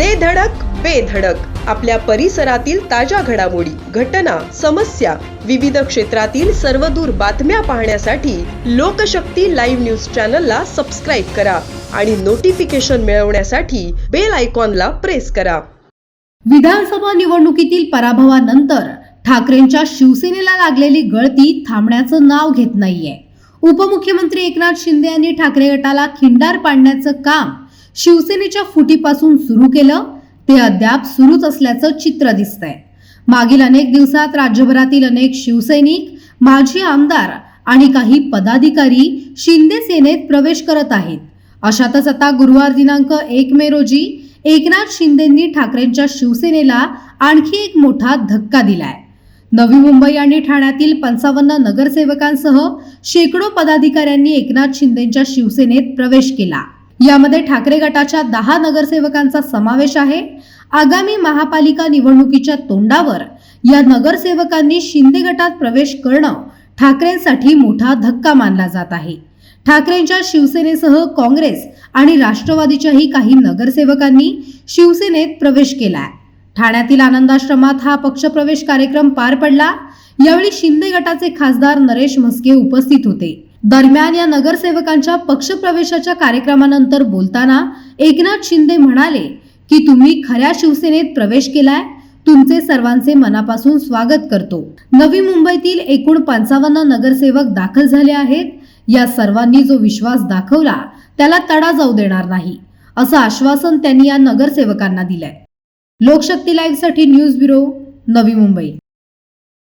दे धडक बेधडक आपल्या परिसरातील ताज्या घडामोडी घटना समस्या विविध क्षेत्रातील सर्वदूर बातम्या पाहण्यासाठी लोकशक्ती लाईव्ह न्यूज चॅनलला सबस्क्राईब करा आणि नोटिफिकेशन मिळवण्यासाठी बेल आयकॉनला प्रेस करा. विधानसभा निवडणुकीतील पराभवानंतर ठाकरेंच्या शिवसेनेला लागलेली गळती थांबण्याचं नाव घेत नाहीये. उपमुख्यमंत्री एकनाथ शिंदे यांनी ठाकरे गटाला खिंडार पाडण्याचं काम शिवसेनेच्या फुटीपासून सुरू केलं ते अद्याप सुरूच असल्याचं चित्र दिसतंय. मागील अनेक दिवसात राज्यभरातील अनेक शिवसैनिक माजी आमदार आणि काही पदाधिकारी शिंदे सेनेत प्रवेश करत आहेत. अशातच आता गुरुवार दिनांक एक मे रोजी एकनाथ शिंदेंनी ठाकरेंच्या शिवसेनेला आणखी एक मोठा धक्का दिलाय. नवी मुंबई आणि ठाण्यातील पंचावन्न नगरसेवकांसह शेकडो पदाधिकाऱ्यांनी एकनाथ शिंदेंच्या शिवसेनेत प्रवेश केला. यामध्ये ठाकरे गटाच्या दहा नगरसेवकांचा समावेश आहे. आगामी महापालिका निवडणुकीच्या तोंडावर या नगरसेवकांनी शिंदे गटात प्रवेश करणं ठाकरेंसाठी मोठा धक्का मानला जात आहे. ठाकरेंच्या शिवसेनेसह काँग्रेस आणि राष्ट्रवादीच्याही काही नगरसेवकांनी शिवसेनेत प्रवेश केलाय. ठाण्यातील आनंदाश्रमात हा पक्षप्रवेश कार्यक्रम पार पडला. यावेळी शिंदे गटाचे खासदार नरेश म्हस्के उपस्थित होते. दरम्यान या नगरसेवकांच्या पक्षप्रवेशाच्या कार्यक्रमानंतर बोलताना एकनाथ शिंदे म्हणाले की तुम्ही खऱ्या शिवसेनेत प्रवेश केलाय. तुमचे सर्वांचे मनापासून स्वागत करतो. नवी मुंबईतील एकूण पंचावन्न नगरसेवक दाखल झाले आहेत. या सर्वांनी जो विश्वास दाखवला त्याला तडा जाऊ देणार नाही. असं आश्वासन त्यांनी या नगरसेवकांना दिलंय. लोकशक्ती लाईव्हसाठी न्यूज ब्युरो नवी मुंबई.